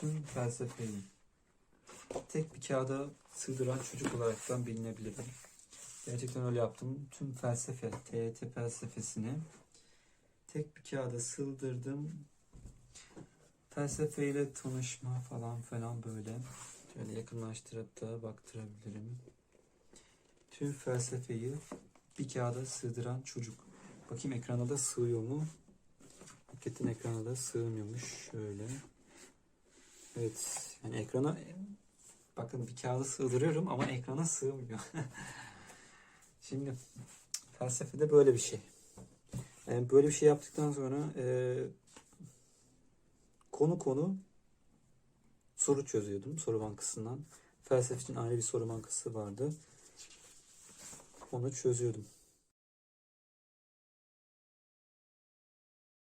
tüm felsefeyi tek bir kağıda sığdıran çocuk olaraktan bilinebilirim. Gerçekten öyle yaptım. Tüm felsefe, TYT felsefesini tek bir kağıda sığdırdım. Felsefeyle tanışma falan falan böyle. Şöyle yakınlaştırıp da baktırabilirim. Tüm felsefeyi bir kağıda sığdıran çocuk. Bakayım ekrana da sığıyor mu? Hakikaten ekrana da sığmıyormuş. Şöyle. Evet. Yani ekrana bakın bir kağıda sığdırıyorum ama ekrana sığmıyor. Şimdi felsefede böyle bir şey. Yani böyle bir şey yaptıktan sonra e, konu konu soru çözüyordum soru bankasından. Felsefe için ayrı bir soru bankası vardı. Onu çözüyordum.